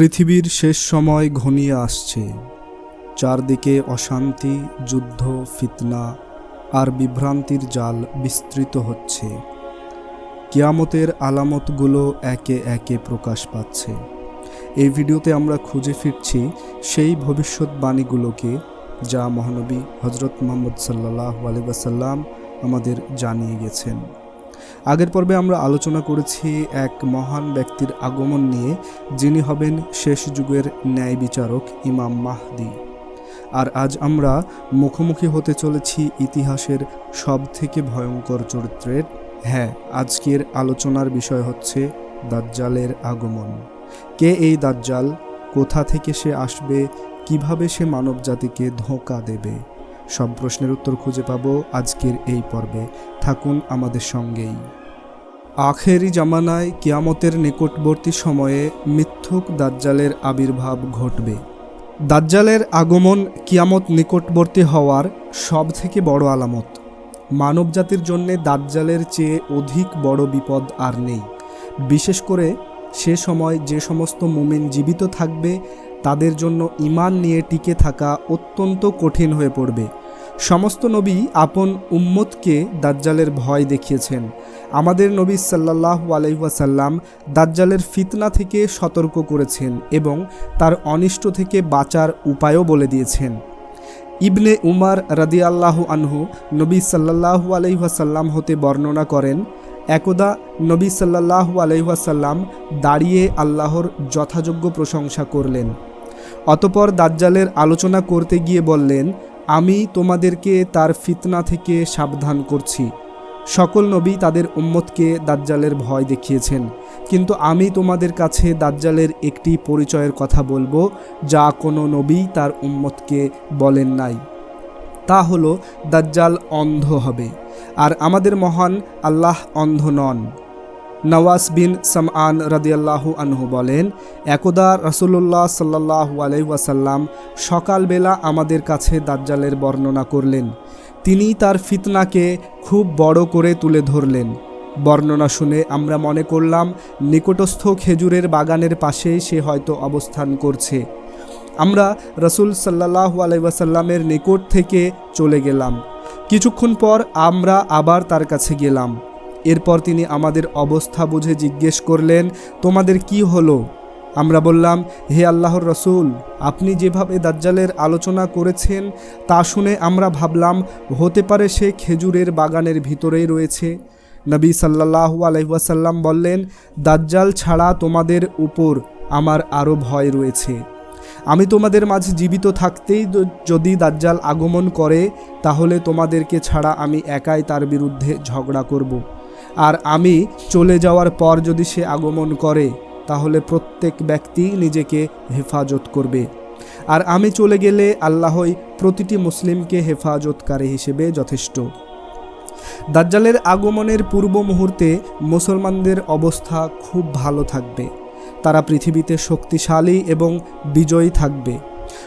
পৃথিবীর শেষ সময় ঘনিয়ে আসছে। চারদিকে অশান্তি, যুদ্ধ, ফিতনা আর বিভ্রান্তির জাল বিস্তৃত হচ্ছে। কিয়ামতের আলামতগুলো একে একে প্রকাশ পাচ্ছে। এই ভিডিওতে আমরা খুঁজে ফিরছি সেই ভবিষ্যৎবাণীগুলোকে যা মহানবী হজরত মোহাম্মদ সাল্লাহ আলিবাসাল্লাম আমাদের জানিয়ে গেছেন। আগের পর্বে আমরা আলোচনা করেছি এক মহান ব্যক্তির আগমন নিয়ে, যিনি হবেন শেষ যুগের ন্যায় বিচারক ইমাম মাহদি। আর আজ আমরা মুখোমুখি হতে চলেছি ইতিহাসের সব থেকে ভয়ঙ্কর চরিত্রের। হ্যাঁ আজকের আলোচনার বিষয় হচ্ছে দাজ্জালের আগমন। কে এই দাজ্জাল? কোথা থেকে সে আসবে? কীভাবে সে মানব জাতিকে ধোঁকা দেবে? সব প্রশ্নের উত্তর খুঁজে পাবো আজকের এই পর্বে। থাকুন আমাদের সঙ্গেই। আখেরি জামানায় কিয়ামতের নিকটবর্তী সময়ে মিথ্যুক দাজ্জালের আবির্ভাব ঘটবে। দাজ্জালের আগমন কিয়ামত নিকটবর্তী হওয়ার সব থেকে বড় আলামত। মানবজাতির জন্যে দাজ্জালের চেয়ে অধিক বড় বিপদ আর নেই। বিশেষ করে সে সময় যে সমস্ত মুমিন জীবিত থাকবে, তাদের জন্য ইমান নিয়ে টিকে থাকা অত্যন্ত কঠিন হয়ে পড়বে। সমস্ত নবী আপন উম্মতকে দাজ্জালের ভয় দেখিয়েছেন। আমাদের নবী সাল্লাহ আলাইসাল্লাম দাজ্জালের ফিতনা থেকে সতর্ক করেছেন এবং তার অনিষ্ট থেকে বাঁচার উপায়ও বলে দিয়েছেন। ইবনে উমার রাদিয়াল্লাহু আনহু নবী সাল্লাহু আলাইসাল্লাম হতে বর্ণনা করেন, একদা নবী সাল্লাহু আলাইসাল্লাম দাঁড়িয়ে আল্লাহর যথাযোগ্য প্রশংসা করলেন। অতপর দাজ্জালের আলোচনা করতে গিয়ে বললেন আমি তোমাদেরকে তার ফিতনা থেকে সাবধান করছি। সকল নবী তাদের উম্মতকে দাজ্জালের ভয় দেখিয়েছেন। কিন্তু আমি তোমাদের কাছে দাজ্জালের একটি পরিচয়ের কথা বলব, যা কোনো নবী তার উম্মতকে বলেন নাই। তা হলো, দাজ্জাল অন্ধ হবে, আর আমাদের মহান আল্লাহ অন্ধ নন। নওয়াজ বিন সামআন রাদিয়াল্লাহু আনহু বলেন, একদা রসুল্লাহ সাল্লাহ আলাইসাল্লাম সকালবেলা আমাদের কাছে দাজ্জালের বর্ণনা করলেন। তিনি তার ফিতনাকে খুব বড় করে তুলে ধরলেন। বর্ণনা শুনে আমরা মনে করলাম, নিকটস্থ খেজুরের বাগানের পাশেই সে হয়তো অবস্থান করছে। আমরা রসুল সাল্লাহ আলাইসাল্লামের নিকট থেকে চলে গেলাম। কিছুক্ষণ পর আমরা আবার তার কাছে গেলাম। এরপর তিনি আমাদের অবস্থা বুঝে জিজ্ঞেস করলেন, তোমাদের কি হলো? আমরা বললাম, হে আল্লাহর রসুল, আপনি যেভাবে দাজ্জালের আলোচনা করেছেন, তা শুনে আমরা ভাবলাম, হতে পারে সে খেজুরের বাগানের ভিতরেই রয়েছে। নবী সাল্লাহু আলহাসাল্লাম বললেন, দাজ্জাল ছাড়া তোমাদের উপর আমার আরও ভয় রয়েছে। আমি তোমাদের মাঝে জীবিত থাকতেই যদি দাজ্জাল আগমন করে, তাহলে তোমাদেরকে ছাড়া আমি একাই তার বিরুদ্ধে ঝগড়া করব। আর আমি চলে যাওয়ার পর যদি সে আগমন করে, তাহলে প্রত্যেক ব্যক্তি নিজেকে হেফাজত করবে। আর আমি চলে গেলে আল্লাহই প্রতিটি মুসলিমকে হেফাজতকারী হিসেবে যথেষ্ট। দাজ্জালের আগমনের পূর্ব মুহূর্তে মুসলমানদের অবস্থা খুব ভালো থাকবে। তারা পৃথিবীতে শক্তিশালী এবং বিজয়ী থাকবে।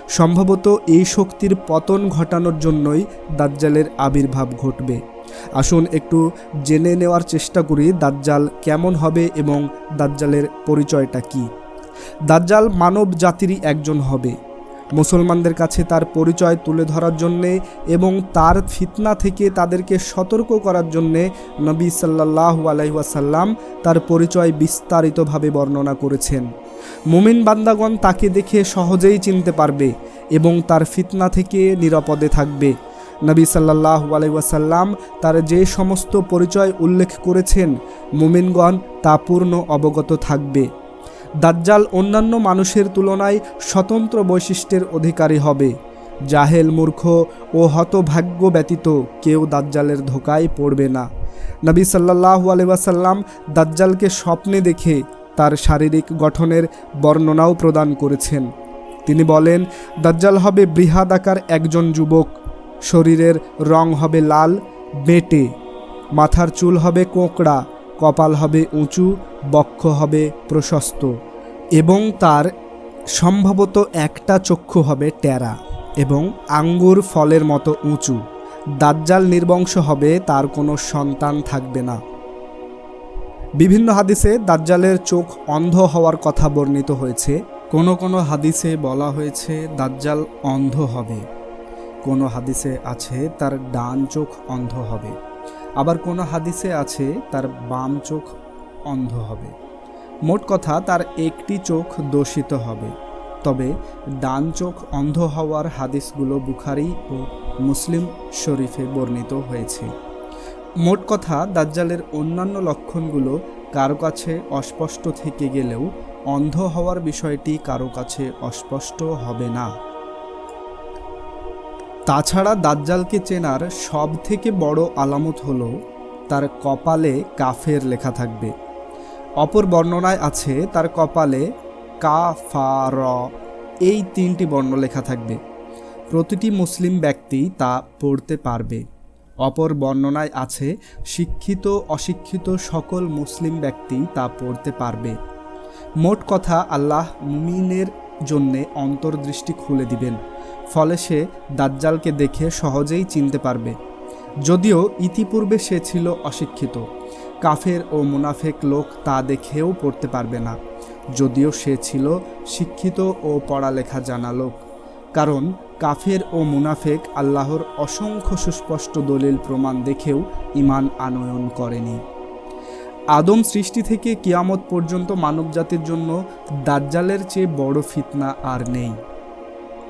সম্ভবত এই শক্তির পতন ঘটানোর জন্যই দাজ্জালের আবির্ভাব ঘটবে। আসুন একটু জেনে নেওয়ার চেষ্টা করি দাজ্জাল কেমন হবে এবং দাজ্জালের পরিচয়টা কি। দাজ্জাল মানব জাতিরই একজন হবে। মুসলমানদের কাছে তার পরিচয় তুলে ধরার জন্যে এবং তার ফিতনা থেকে তাদেরকে সতর্ক করার জন্যে নবী সাল্লাহ আলাইসাল্লাম তার পরিচয় বিস্তারিতভাবে বর্ণনা করেছেন। মুমিন বান্দাগণ তাকে দেখে সহজেই চিনতে পারবে এবং তার ফিতনা থেকে নিরাপদে থাকবে। নবী সাল্লাহ আলাইসাল্লাম তার যে সমস্ত পরিচয় উল্লেখ করেছেন, মুমিনগণ তা পূর্ণ অবগত থাকবে। দাজ্জাল অন্যান্য মানুষের তুলনায় স্বতন্ত্র বৈশিষ্ট্যের অধিকারী হবে। জাহেল মূর্খ ও হতভাগ্য ব্যতীত কেউ দাজ্জালের ধোকায় পড়বে না। নবী সাল্লাহু আলিবাসাল্লাম দাজ্জালকে স্বপ্নে দেখে তার শারীরিক গঠনের বর্ণনাও প্রদান করেছেন। তিনি বলেন, দাজ্জাল হবে বৃহাদাকার একজন যুবক। শরীরের রং হবে লাল, বেটে। মাথার চুল হবে কোঁকড়া, কপাল হবে উঁচু, বক্ষ হবে প্রশস্ত। এবং তার সম্ভবত একটা চক্ষু হবে টেরা এবং আঙ্গুর ফলের মতো উঁচু। দাজ্জাল নির্বংশ হবে, তার কোনো সন্তান থাকবে না। বিভিন্ন হাদিসে দাজ্জালের চোখ অন্ধ হওয়ার কথা বর্ণিত হয়েছে। কোনো কোনো হাদিসে বলা হয়েছে, দাজ্জাল অন্ধ হবে। কোনো হাদিসে আছে, তার ডান চোখ অন্ধ হবে। আবার কোনো হাদিসে আছে, তার বাম চোখ অন্ধ হবে। মোট কথা, তার একটি চোখ দোষিত হবে। তবে ডান চোখ অন্ধ হওয়ার হাদিসগুলো বুখারি ও মুসলিম শরীফে বর্ণিত হয়েছে। মোট কথা, দাজ্জালের অন্যান্য লক্ষণগুলো কারও কাছে অস্পষ্ট থেকে গেলেও অন্ধ হওয়ার বিষয়টি কারও কাছে অস্পষ্ট হবে না। তাছাড়া দাজ্জালকে চেনার সব থেকে বড় আলামত হল তার কপালে কাফের লেখা থাকবে। অপর বর্ণনায় আছে তার কপালে কা, ফা, র এই তিনটি বর্ণ লেখা থাকবে। প্রতিটি মুসলিম ব্যক্তি তা পড়তে পারবে। অপর বর্ণনায় আছে শিক্ষিত, অশিক্ষিত সকল মুসলিম ব্যক্তি তা পড়তে পারবে। মোট কথা আল্লাহ মুমিনের জন্যে অন্তর্দৃষ্টি খুলে দিবেন। ফলে সে দাজ্জালকে দেখে সহজেই চিনতে পারবে। যদিও ইতিপূর্বে সে ছিল অশিক্ষিত। কাফের ও মুনাফেক লোক তা দেখেও পড়তে পারবে না। যদিও সে ছিল শিক্ষিত ও পড়ালেখা জানা লোক। কারণ কাফের ও মুনাফেক আল্লাহর অসংখ্য সুস্পষ্ট দলিল প্রমাণ দেখেও ইমান আনয়ন করেনি। আদম সৃষ্টি থেকে কিয়ামত পর্যন্ত মানবজাতির জন্য দাজ্জালের চেয়ে বড় ফিতনা আর নেই।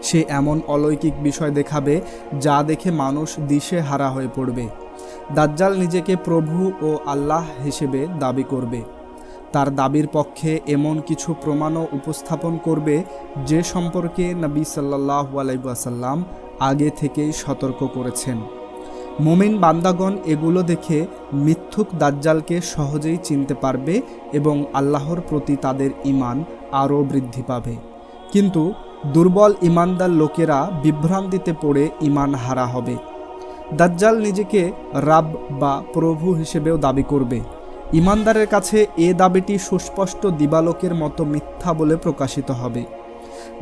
সে এমন অলৌকিক বিষয় দেখাবে যা দেখে মানুষ দিশে হারা হয়ে পড়বে। দাজ্জাল নিজেকে প্রভু ও আল্লাহ হিসেবে দাবি করবে। তার দাবির পক্ষে এমন কিছু প্রমাণও উপস্থাপন করবে যে সম্পর্কে নবী সাল্লাহ আলাইসাল্লাম আগে থেকেই সতর্ক করেছেন। মোমিন বান্দাগণ এগুলো দেখে মিথ্যুক দাজ্জালকে সহজেই চিনতে পারবে এবং আল্লাহর প্রতি তাদের ইমান আরও বৃদ্ধি পাবে। কিন্তু দুর্বল ইমানদার লোকেরা বিভ্রান্তিতে পড়ে ইমান হারা হবে। দাজ্জাল নিজেকে রাব বা প্রভু হিসেবেও দাবি করবে। ইমানদারের কাছে এ দাবিটি সুস্পষ্ট দিবালোকের মতো মিথ্যা বলে প্রকাশিত হবে।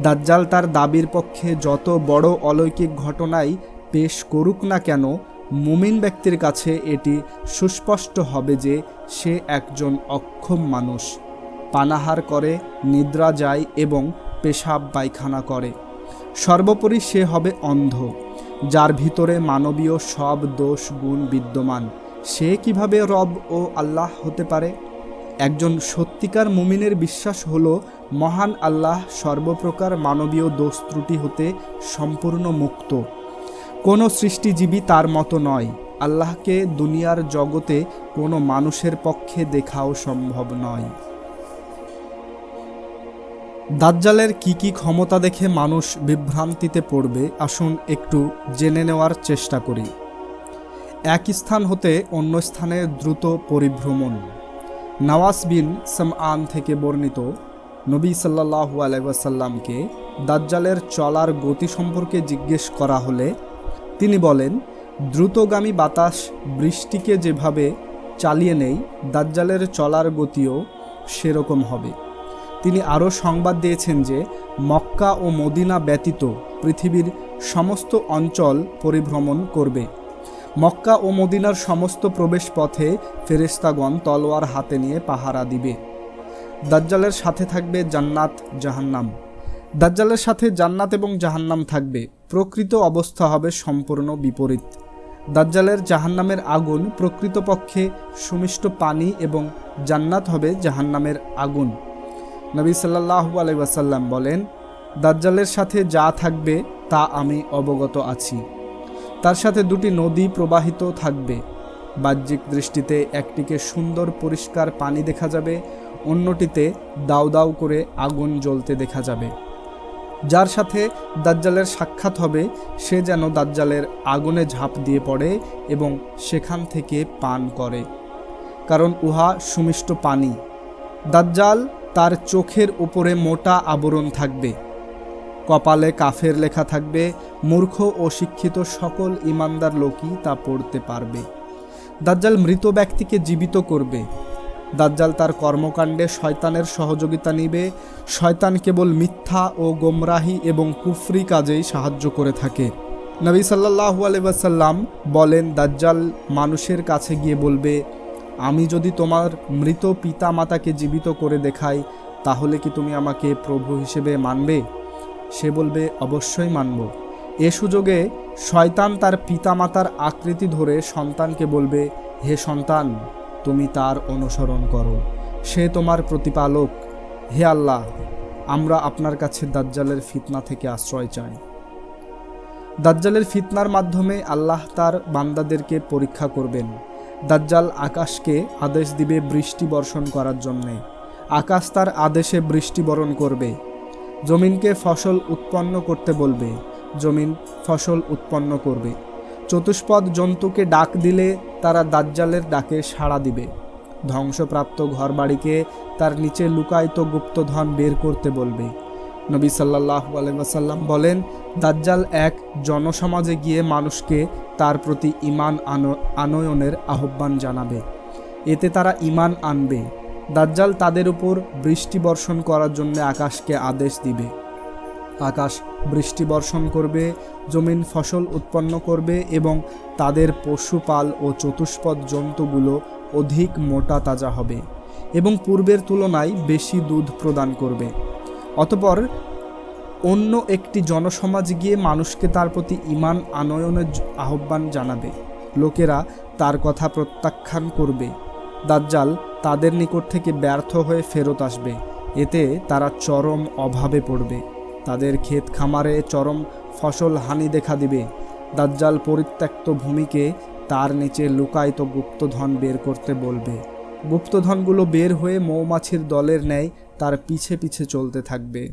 দাজ্জাল তার দাবির পক্ষে যত বড় অলৌকিক ঘটনাই পেশ করুক না কেন, মুমিন ব্যক্তির কাছে এটি সুস্পষ্ট হবে যে সে একজন অক্ষম মানুষ। পানাহার করে, নিদ্রা যায় এবং পেশাব পায়খানা করে। সর্বোপরি সে হবে অন্ধ, যার ভিতরে মানবীয় সব দোষ গুণ বিদ্যমান। সে কীভাবে রব ও আল্লাহ হতে পারে? একজন সত্যিকার মুমিনের বিশ্বাস হলো, মহান আল্লাহ সর্বপ্রকার মানবীয় দোষ ত্রুটি হতে সম্পূর্ণ মুক্ত। কোনো সৃষ্টিজীবী তার মতো নয়। আল্লাহকে দুনিয়ার জগতে কোনো মানুষের পক্ষে দেখাও সম্ভব নয়। দাজ্জালের কি কি ক্ষমতা দেখে মানুষ বিভ্রান্তিতে পড়বে, আসুন একটু জেনে নেওয়ার চেষ্টা করি। এক স্থান হতে অন্য স্থানে দ্রুত পরিভ্রমণ। নওয়াজ বিন সামআন থেকে বর্ণিত নবী সাল্লাহু আলাইসাল্লামকে দাজ্জালের চলার গতি সম্পর্কে জিজ্ঞেস করা হলে তিনি বলেন, দ্রুতগামী বাতাস বৃষ্টিকে যেভাবে চালিয়ে নেই, দাজ্জালের চলার গতিও সেরকম হবে। তিনি আরও সংবাদ দিয়েছেন যে মক্কা ও মদিনা ব্যতীত পৃথিবীর সমস্ত অঞ্চল পরিভ্রমণ করবে। মক্কা ও মদিনার সমস্ত প্রবেশ পথে ফেরেস্তাগণ তলোয়ার হাতে নিয়ে পাহারা দিবে। দাজ্জালের সাথে থাকবে জান্নাত, জাহান্নাম। দাজ্জালের সাথে জান্নাত এবং জাহান্নাম থাকবে। প্রকৃত অবস্থা হবে সম্পূর্ণ বিপরীত। দাজ্জালের জাহান্নামের আগুন প্রকৃতপক্ষে সুমিষ্ট পানি এবং জান্নাত হবে জাহান্নামের আগুন। নবী সাল্লাহু আলাইসাল্লাম বলেন, দাজ্জালের সাথে যা থাকবে, তা আমি অবগত আছি। তার সাথে দুটি নদী প্রবাহিত থাকবে। বাহ্যিক দৃষ্টিতে একটিকে সুন্দর পরিষ্কার পানি দেখা যাবে, অন্যটিতে দাউ দাউ করে আগুন জ্বলতে দেখা যাবে। যার সাথে দাজ্জালের সাক্ষাৎ হবে, সে যেন দাজ্জালের আগুনে ঝাঁপ দিয়ে পড়ে এবং সেখান থেকে পান করে। কারণ উহা সুমিষ্ট পানি। দাজ্জাল তার চোখের উপরে মোটা আবরণ থাকবে। কপালে কাফের লেখা থাকবে, মূর্খ ও শিক্ষিত সকল ইমানদার লোকই তা পড়তে পারবে। দাজ্জাল মৃত ব্যক্তিকে জীবিত করবে। দাজ্জাল তার কর্মকাণ্ডে শয়তানের সহযোগিতা নিবে। শয়তান কেবল মিথ্যা ও গোমরাহি এবং কুফরি কাজেই সাহায্য করে থাকে। নবী সাল্লাহু আলাইসাল্লাম বলেন, দাজ্জাল মানুষের কাছে গিয়ে বলবে আমি যদি তোমার মৃত পিতা মাতাকে জীবিত করে দেখাই, তাহলে কি তুমি আমাকে প্রভু হিসেবে মানবে? সে বলবে, অবশ্যই মানব। এ সুযোগে শয়তান তার পিতামাতার আকৃতি ধরে সন্তানকে বলবে, হে সন্তান, তুমি তার অনুসরণ করো। সে তোমার প্রতিপালক। হে আল্লাহ, আমরা আপনার কাছে দাজ্জালের ফিতনা থেকে আশ্রয় চাই। দাজ্জালের ফিতনার মাধ্যমে আল্লাহ তার বান্দাদেরকে পরীক্ষা করবেন। দাজ্জাল আকাশকে আদেশ দিবে বৃষ্টি বর্ষণ করার জন্যে। আকাশ তার আদেশে বৃষ্টি বরণ করবে। জমিনকে ফসল উৎপন্ন করতে বলবে। জমিন ফসল উৎপন্ন করবে। চতুষ্পদ জন্তুকে ডাক দিলে তারা দাজ্জালের ডাকে সাড়া দিবে। ধ্বংসপ্রাপ্ত ঘরবাড়িকে তার নিচে লুকায়িত গুপ্তধন বের করতে বলবে। নবী সাল্লাহ আলাইসাল্লাম বলেন, দাজ্জাল এক জনসমাজে গিয়ে মানুষকে তার প্রতি ইমান আনো, আনয়নের আহ্বান জানাবে। এতে তারা ইমান আনবে। দাজ্জাল তাদের উপর বৃষ্টি বর্ষণ করার জন্য আকাশকে আদেশ দিবে। আকাশ বৃষ্টি বর্ষণ করবে, জমিন ফসল উৎপন্ন করবে এবং তাদের পশুপাল ও চতুষ্পদ জন্তুগুলো অধিক মোটা তাজা হবে এবং পূর্বের তুলনায় বেশি দুধ প্রদান করবে। অতপর অন্য একটি জনসমাজ গিয়ে মানুষকে তার প্রতি ইমান আনয়নের আহ্বান জানাবে। লোকেরা তার কথা প্রত্যাখ্যান করবে। দাজ্জাল তাদের নিকট থেকে ব্যর্থ হয়ে ফেরত আসবে। এতে তারা চরম অভাবে পড়বে। তাদের ক্ষেত খামারে চরম ফসল হানি দেখা দিবে। দাজ্জাল পরিত্যক্ত ভূমিকে তার নিচে লুকায়িত গুপ্তধন বের করতে বলবে। গুপ্তধনগুলো বের হয়ে মৌমাছির দলের ন্যায় তার পিছে পিছে চলতে থাকবে।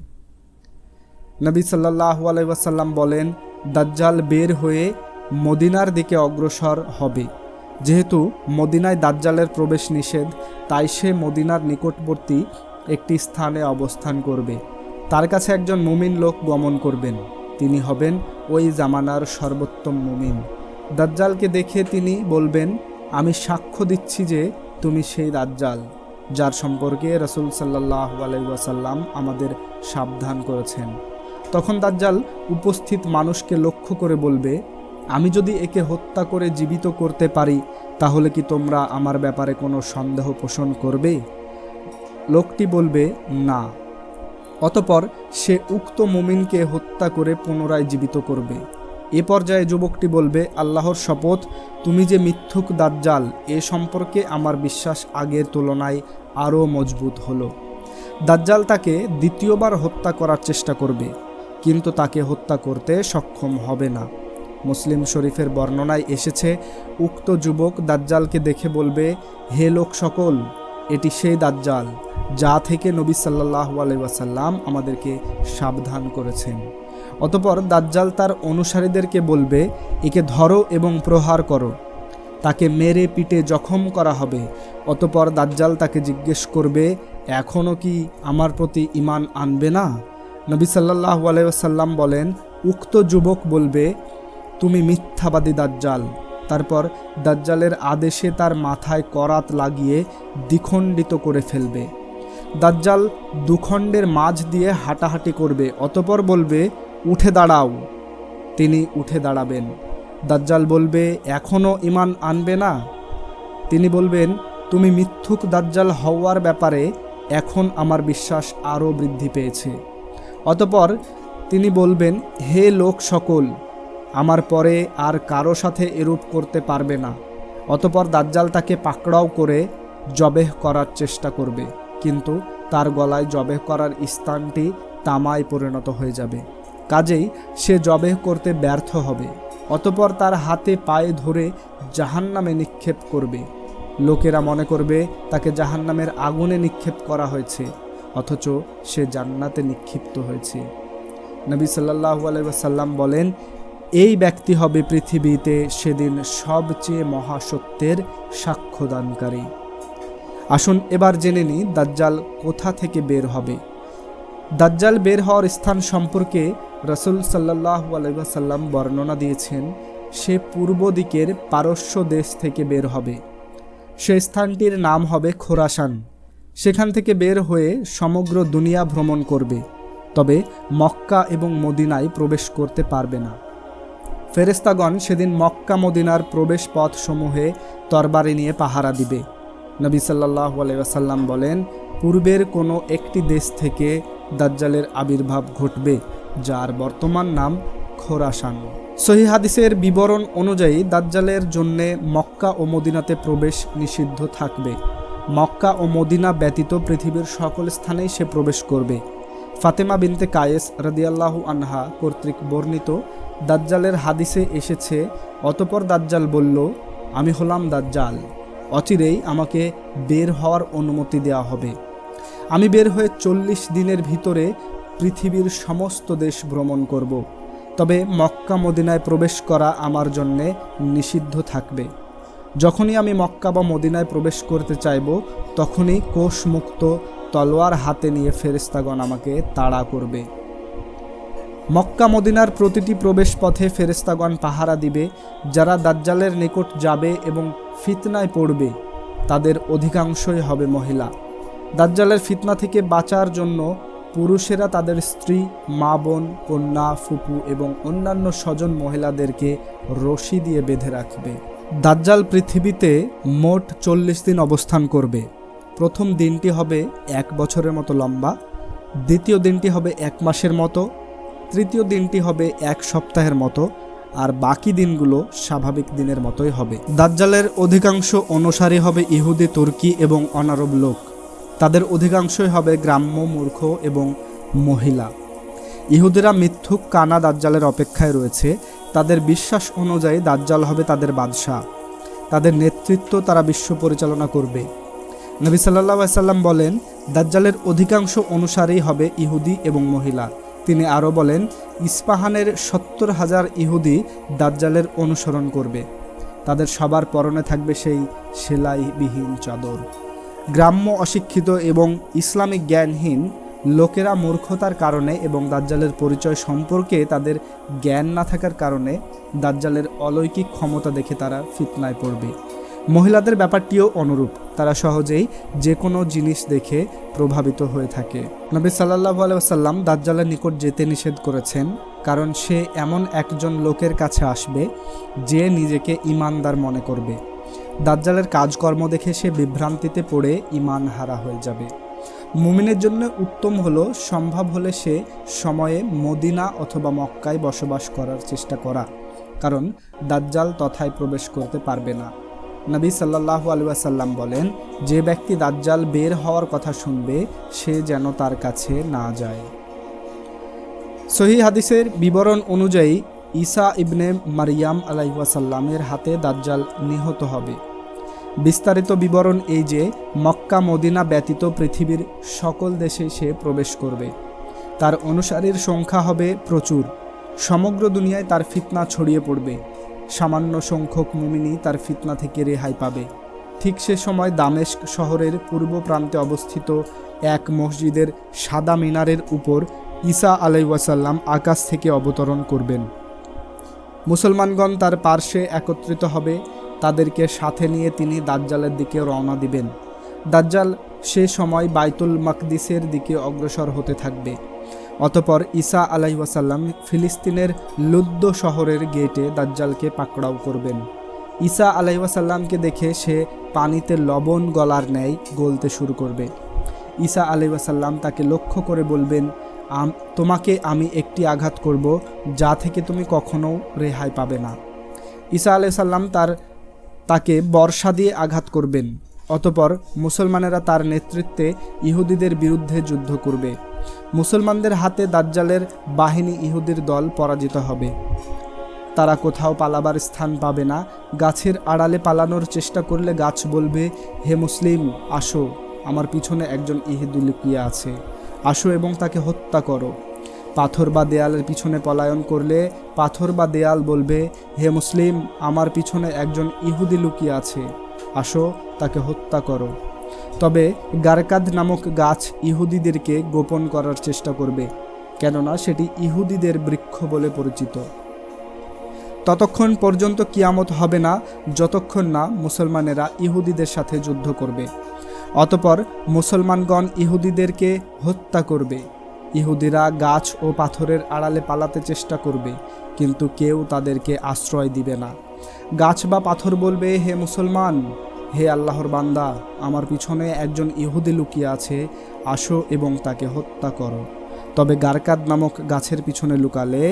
নবী সাল্লাহ আলাইসাল্লাম বলেন, দাজ্জাল বের হয়ে মদিনার দিকে অগ্রসর হবে। যেহেতু মদিনায় দাজ্জালের প্রবেশ নিষেধ, তাই সে মদিনার নিকটবর্তী একটি স্থানে অবস্থান করবে। তার কাছে একজন মুমিন লোক গমন করবেন। তিনি হবেন ওই জামানার সর্বোত্তম মুমিন। দাজ্জালকে দেখে তিনি বলবেন, আমি সাক্ষ্য দিচ্ছি যে তুমি সেই দাজ্জাল যার সম্পর্কে রসুল সাল্লাহ আলাইসাল্লাম আমাদের সাবধান করেছেন। তখন দাজ্জাল উপস্থিত মানুষকে লক্ষ্য করে বলবে, আমি যদি একে হত্যা করে জীবিত করতে পারি, তাহলে কি তোমরা আমার ব্যাপারে কোনো সন্দেহ পোষণ করবে? লোকটি বলবে, না। অতপর সে উক্ত মুমিনকে হত্যা করে পুনরায় জীবিত করবে। এ পর্যায়ে যুবকটি বলবে, আল্লাহর শপথ, তুমি যে মিথ্যুক দাজ্জাল, এ সম্পর্কে আমার বিশ্বাস আগের তুলনায় আরও মজবুত হলো। দাজ্জাল তাকে দ্বিতীয়বার হত্যা করার চেষ্টা করবে, কিন্তু তাকে হত্যা করতে সক্ষম হবে না। মুসলিম শরীফের বর্ণনায় এসেছে, উক্ত যুবক দাজ্জালকে দেখে বলবে, হে লোক সকল, এটি সেই দাজ্জাল, যা থেকে নবী সাল্লাহ আলাইসাল্লাম আমাদেরকে সাবধান করেছেন। অতপর দাজ্জাল তার অনুসারীদেরকে বলবে, একে ধরো এবং প্রহার করো। তাকে মেরে পিটে জখম করা হবে। অতপর দাজ্জাল তাকে জিজ্ঞেস করবে এখনও কি আমার প্রতি ইমান আনবে না? নবী সাল্লাহ আলাইসাল্লাম বলেন, উক্ত যুবক বলবে, তুমি মিথ্যাবাদী দাজ্জাল। তারপর দাজ্জালের আদেশে তার মাথায় করাত লাগিয়ে দ্বিখণ্ডিত করে ফেলবে। দাজ্জাল দুখণ্ডের মাঝ দিয়ে হাঁটাহাঁটি করবে, অতপর বলবে উঠে দাঁড়াও। তিনি উঠে দাঁড়াবেন। দাজ্জাল বলবে এখনও ইমান আনবে না? তিনি বলবেন, তুমি মিথ্যুক দাজ্জাল হওয়ার ব্যাপারে এখন আমার বিশ্বাস আরও বৃদ্ধি পেয়েছে। অতপর তিনি বলবেন, হে লোক সকল, আমার পরে আর কারও সাথে এরূপ করতে পারবে না। অতপর দাজ্জাল তাকে পাকড়াও করে জবেহ করার চেষ্টা করবে। কিন্তু তার গলায় জবেহ করার স্থানটি তামায় পরিণত হয়ে যাবে। কাজেই সে জবেহ করতে ব্যর্থ হবে, অতপর তার হাতে পায়ে ধরে জাহান্নামে নিক্ষেপ করবে। লোকেরা মনে করবে তাকে জাহান্নামের আগুনে নিক্ষেপ করা হয়েছে, অথচ সে জান্নাতে নিক্ষিপ্ত হয়েছে। নবী সাল্লাহ আলাইসাল্লাম বলেন, এই ব্যক্তি হবে পৃথিবীতে সেদিন সবচেয়ে মহাসত্যের সাক্ষ্যদানকারী। আসুন এবার জেনে নিই, দাজ্জাল কোথা থেকে বের হবে। দাজ্জাল বের হওয়ার স্থান সম্পর্কে রসুল সাল্লাহ আলাইসাল্লাম বর্ণনা দিয়েছেন, সে পূর্ব দিকের পারস্য দেশ থেকে বের হবে। সে স্থানটির নাম হবে খোরাসান। সেখান থেকে বের হয়ে সমগ্র দুনিয়া ভ্রমণ করবে, তবে মক্কা এবং মদিনায় প্রবেশ করতে পারবে না। ফেরেস্তাগণ সেদিন মক্কা মদিনার প্রবেশ পথ সমূহে তরবারি নিয়ে পাহারা দিবে। নবী সাল্লাহ আলাইসাল্লাম বলেন, পূর্বের কোনো একটি দেশ থেকে দাজ্জালের আবির্ভাব ঘটবে যার বর্তমান নাম খোরাসান। সহি হাদিসের বিবরণ অনুযায়ী দাজ্জালের জন্যে মক্কা ও মদিনাতে প্রবেশ নিষিদ্ধ থাকবে। মক্কা ও মদিনা ব্যতীত পৃথিবীর সকল স্থানেই সে প্রবেশ করবে। ফাতেমা বিনতে কায়েস রাদিয়াল্লাহু আনহা কর্তৃক বর্ণিত দাজ্জালের হাদিসে এসেছে, অতপর দাজ্জাল বলল, আমি হলাম দাজ্জাল। অচিরেই আমাকে বের হওয়ার অনুমতি দেওয়া হবে। আমি বের হয়ে চল্লিশ দিনের ভিতরে পৃথিবীর সমস্ত দেশ ভ্রমণ করব। তবে মক্কা মদিনায় প্রবেশ করা আমার জন্যে নিষিদ্ধ থাকবে। যখনই আমি মক্কা বা মদিনায় প্রবেশ করতে চাইব, তখনই কোষমুক্ত তলোয়ার হাতে নিয়ে ফেরেস্তাগণ আমাকে তাড়া করবে। মক্কা মদিনার প্রতিটি প্রবেশ পথে ফেরেস্তাগণ পাহারা দিবে, যারা দাজ্জালের নিকট যাবে এবং ফিতনায় পড়বে, তাদের অধিকাংশই হবে মহিলা। দাজ্জালের ফিতনা থেকে বাঁচার জন্য পুরুষেরা তাদের স্ত্রী, মা বোন, কন্যা, ফুপু এবং অন্যান্য স্বজন মহিলাদেরকে রশি দিয়ে বেঁধে রাখবে। দাজ্জাল পৃথিবীতে মোট চল্লিশ দিন অবস্থান করবে। প্রথম দিনটি হবে এক বছরের মতো লম্বা, দ্বিতীয় দিনটি হবে এক মাসের মতো, তৃতীয় দিনটি হবে এক সপ্তাহের মতো, আর বাকি দিনগুলো স্বাভাবিক দিনের মতোই হবে। দাজ্জালের অধিকাংশ অনুসারী হবে ইহুদি, তুর্কি এবং অনারব লোক। তাদের অধিকাংশই হবে গ্রাম্য মূর্খ এবং মহিলা। ইহুদিরা মিথ্যুক কানা দাজ্জালের অপেক্ষায় রয়েছে। তাদের বিশ্বাস অনুযায়ী দাজ্জাল হবে তাদের বাদশাহ। তাদের নেতৃত্ব তারা বিশ্ব পরিচালনা করবে। নবী সাল্লাহ সাল্লাম বলেন, দাজ্জালের অধিকাংশ অনুসারেই হবে ইহুদি এবং মহিলা। তিনি আরও বলেন, ইস্পাহানের সত্তর হাজার ইহুদি দাজ্জালের অনুসরণ করবে। তাদের সবার পরনে থাকবে সেই সেলাইবিহীন চাদর। গ্রাম্য অশিক্ষিত এবং ইসলামিক জ্ঞানহীন লোকেরা মূর্খতার কারণে এবং দাজ্জালের পরিচয় সম্পর্কে তাদের জ্ঞান না থাকার কারণে দাজ্জালের অলৌকিক ক্ষমতা দেখে তারা ফিতনায় পড়বে। মহিলাদের ব্যাপারটিও অনুরূপ। তারা সহজেই যে কোনো জিনিস দেখে প্রভাবিত হয়ে থাকে। নবী সাল্লাহ আলাইসাল্লাম দাজ্জালের নিকট যেতে নিষেধ করেছেন, কারণ সে এমন একজন লোকের কাছে আসবে যে নিজেকে ইমানদার মনে করবে। দাজ্জালের কাজকর্ম দেখে সে বিভ্রান্তিতে পড়ে ইমান হারা হয়ে যাবে। মুমিনের জন্য উত্তম হলো, সম্ভব হলে সে সময়ে মদিনা অথবা মক্কায় বসবাস করার চেষ্টা করা। কারণ দাজ্জাল তথায় প্রবেশ করতে পারবে না। নবী সাল্লাহ আলুয়াসাল্লাম বলেন, যে ব্যক্তি দাজ্জাল বের হওয়ার কথা শুনবে, সে যেন তার কাছে না যায়। সহি হাদিসের বিবরণ অনুযায়ী, ঈসা ইবনে মারিয়াম আলাইসাল্লামের হাতে দাজ্জাল নিহত হবে। বিস্তারিত বিবরণ এই যে, মক্কা মদিনা ব্যতীত পৃথিবীর সকল দেশে সে প্রবেশ করবে। তার অনুসারীর সংখ্যা হবে প্রচুর। সমগ্র দুনিয়ায় তার ফিতনা ছড়িয়ে পড়বে। সামান্য সংখ্যক মুমিনি তার ফিতনা থেকে রেহাই পাবে। ঠিক সে সময় দামেস্ক শহরের পূর্ব প্রান্তে অবস্থিত এক মসজিদের সাদা মিনারের উপর ঈসা আলাইসাল্লাম আকাশ থেকে অবতরণ করবেন। মুসলমানগণ তার পার্শ্বে একত্রিত হবে। তাদেরকে সাথে নিয়ে তিনি দাজ্জালের দিকে রওনা দিবেন। দাজ্জাল সে সময় বাইতুল মাকদিসের দিকে অগ্রসর হতে থাকবে। অতপর ঈসা আলাইসাল্লাম ফিলিস্তিনের লুদ্দ শহরের গেটে দাজ্জালকে পাকড়াও করবেন। ঈসা আলাইসাল্লামকে দেখে সে পানিতে লবণ গলার ন্যায় গলতে শুরু করবে। ঈসা আলাইসাল্লাম তাকে লক্ষ্য করে বলবেন তোমাকে আমি একটি আঘাত করব যা থেকে তুমি কখনো রেহাই পাবে না। ঈসা আলাইসাল্লাম তার তাকে বর্ষা দিয়ে আঘাত করবেন। অতপর মুসলমানেরা তার নেতৃত্বে ইহুদিদের বিরুদ্ধে যুদ্ধ করবে। মুসলমানদের হাতে দাজ্জালের বাহিনী ইহুদির দল পরাজিত হবে। তারা কোথাও পালাবার স্থান পাবে না। গাছের আড়ালে পালানোর চেষ্টা করলে গাছ বলবে, হে মুসলিম, আসো। আমার পিছনে একজন ইহুদি লুকিয়ে আছে। আসো এবং তাকে হত্যা করো। পাথর বা দেয়ালের পিছনে পলায়ন করলে পাথর বা দেয়াল বলবে, হে মুসলিম, আমার পিছনে একজন ইহুদি লুকিয়ে আছে। আসো, তাকে হত্যা করো। তবে গারকাদ নামক গাছ ইহুদিদেরকে গোপন করার চেষ্টা করবে, কেননা সেটি ইহুদিদের বৃক্ষ বলে পরিচিত। ততক্ষণ পর্যন্ত কিয়ামত হবে না, যতক্ষণ না মুসলমানেরা ইহুদিদের সাথে যুদ্ধ করবে। অতপর মুসলমানগণ ইহুদিদেরকে হত্যা করবে। ইহুদিরা গাছ ও পাথরের আড়ালে পালাতে চেষ্টা করবে, কিন্তু কেউ তাদেরকে আশ্রয় দিবে না। গাছ বা পাথর বলবে, হে মুসলমান, হে আল্লাহর বান্দা, আমার পিছনে একজন ইহুদি লুকিয়ে আছে, আসো এবং তাকে হত্যা করো। তবে গারকাদ নামক গাছের পিছনে লুকালে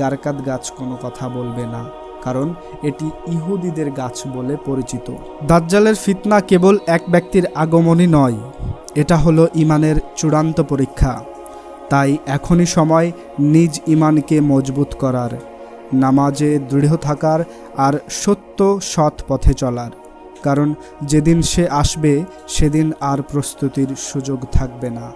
গারকাদ গাছ কোনো কথা বলবে না, কারণ এটি ইহুদিদের গাছ বলে পরিচিত। দাজ্জালের ফিতনা কেবল এক ব্যক্তির আগমনই নয়, এটা হলো ইমানের চূড়ান্ত পরীক্ষা। তাই এখনই সময় নিজ ইমানকে মজবুত করার, নামাজে দৃঢ় থাকার আর সত্য সৎ পথে চলার। কারণ যেদিন সে আসবে, সেদিন আর প্রস্তুতির সুযোগ থাকবে না।